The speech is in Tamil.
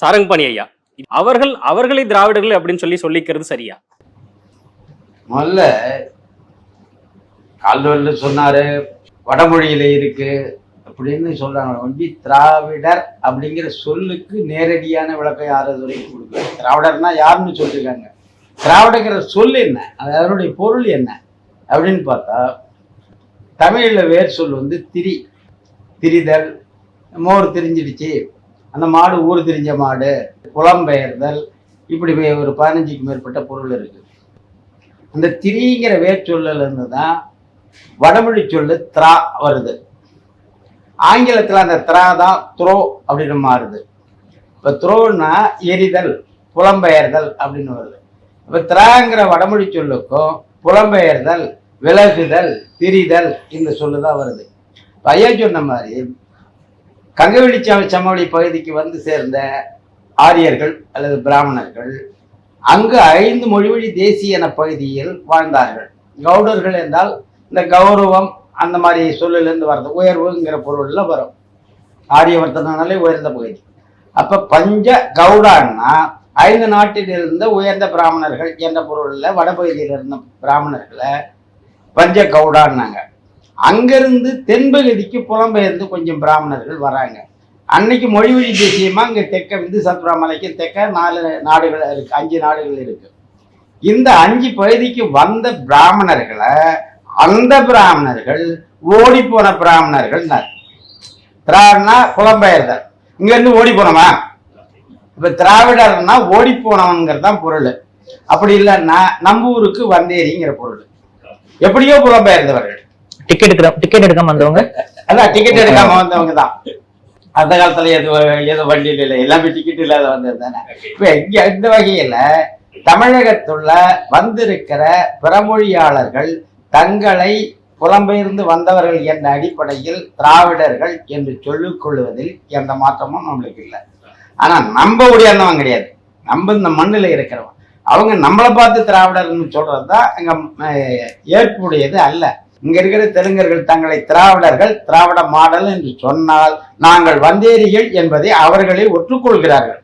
சாரங்கபாணி ஐயா. அவர்கள் அவர்களை திராவிடர்கள் அப்படின்னு சொல்லி சொல்லிக்கிறது சரியா? முதல்ல கால்வெல்ல சொன்னாரு வடமொழியில இருக்கு அப்படின்னு சொல்றாங்க. ஒண்டி திராவிடர் அப்படிங்கிற சொல்லுக்கு நேரடியான விளக்கம் யாராவது வரைக்கும் கொடுக்கல. திராவிடர்னா யாருன்னு சொல்லியிருக்காங்க. திராவிடங்கிற சொல் என்ன? அது அதனுடைய பொருள் என்ன? அப்படின்னு பார்த்தா தமிழில் வேர் சொல் வந்து திரி. திரிதல் மோர் திரிஞ்சிடுச்சு. அந்த மாடு ஊர் திரிஞ்ச மாடு புலம்பெயர்தல் இப்படி ஒரு பதினஞ்சுக்கு மேற்பட்ட பொருள் இருக்குது அந்த திரிங்கிற வேர்ச்சொல்லிருந்து இருந்து தான் வடமொழி சொல்லு த்ரா வருது. ஆங்கிலத்தில் அந்த த்ரா தான் த்ரோ அப்படின்னு மாறுது. இப்போ த்ரோன்னா எரிதல் புலம்பெயர்தல் அப்படின்னு வருது. இப்போ த்ராங்கிற வடமொழி சொல்லுக்கும் புலம்பெயர்தல் விலகுதல் திரிதல் இந்த சொல்லு தான் வருது. இப்ப ஐயா சொன்ன மாதிரி கங்கவெளிச்சாமி சம சமவெளி பகுதிக்கு வந்து சேர்ந்த ஆரியர்கள் அல்லது பிராமணர்கள் அங்கு ஐந்து மொழிவழி தேசிய என பகுதியில் வாழ்ந்தார்கள். கவுடர்கள் என்றால் இந்த கௌரவம் அந்த மாதிரி சொல்லிலிருந்து வர்றது உயர்வுங்கிற பொருளில் வரும். ஆரியவர்த்தனாலே உயர்ந்த பகுதி. அப்போ பஞ்ச கவுடான்னா ஐந்து நாட்டில் இருந்த உயர்ந்த பிராமணர்கள் என்ற பொருளில் வடபகுதியில் இருந்த பிராமணர்களை பஞ்ச கவுடான்னாங்க அங்கிருந்து தென்பகுதிக்கு புலம்பெயர்ந்து கொஞ்சம் பிராமணர்கள் வராங்க. அன்னைக்கு மொழிவழி தேசியமா? இங்க தெற்க விந்து சத்ராமலைக்கு தெற்க நாலு நாடுகள் இருக்கு அஞ்சு நாடுகள் இருக்கு. இந்த அஞ்சு பகுதிக்கு வந்த பிராமணர்களை அந்த பிராமணர்கள் ஓடி போன பிராமணர்கள் திராவிடனா புலம்பெயர்தல். இங்க இருந்து ஓடி போனவா இப்ப திராவிடர்னா ஓடி போனவங்கிறது தான் பொருள். அப்படி இல்லைன்னா நம்ம ஊருக்கு வந்தேரிங்கிற பொருள். எப்படியோ புலம்பெயர்ந்தவர்கள். டிக்கெட் எடுக்க டிக்கெட் எடுக்காம வந்தவங்க? அதான் டிக்கெட் எடுக்காம வந்தவங்க தான். அந்த காலத்துல எது எது வண்டியில் இல்லை. எல்லாமே டிக்கெட் இல்லாத வந்தது தானே. இப்ப இங்கே இந்த வகையில தமிழகத்துள்ள வந்திருக்கிற பிறமொழியாளர்கள் தங்களை புலம்பெயர்ந்து வந்தவர்கள் என்ற அடிப்படையில் திராவிடர்கள் என்று சொல்லிக் கொள்வதில் எந்த மாற்றமும் நம்மளுக்கு இல்லை. ஆனா நம்ம உடையாந்தவன் கிடையாது. நம்ம இந்த மண்ணில் இருக்கிறவன். அவங்க நம்மளை பார்த்து திராவிடர்னு சொல்றது தான் எங்க ஏற்புடையது அல்ல. இங்க இருக்கிற தெலுங்கர்கள் தங்களை திராவிடர்கள் திராவிட மாடல் என்று சொன்னால் நாங்கள் வந்தேரிகள் என்பதை அவர்களே ஒற்றுக்கொள்கிறார்கள்.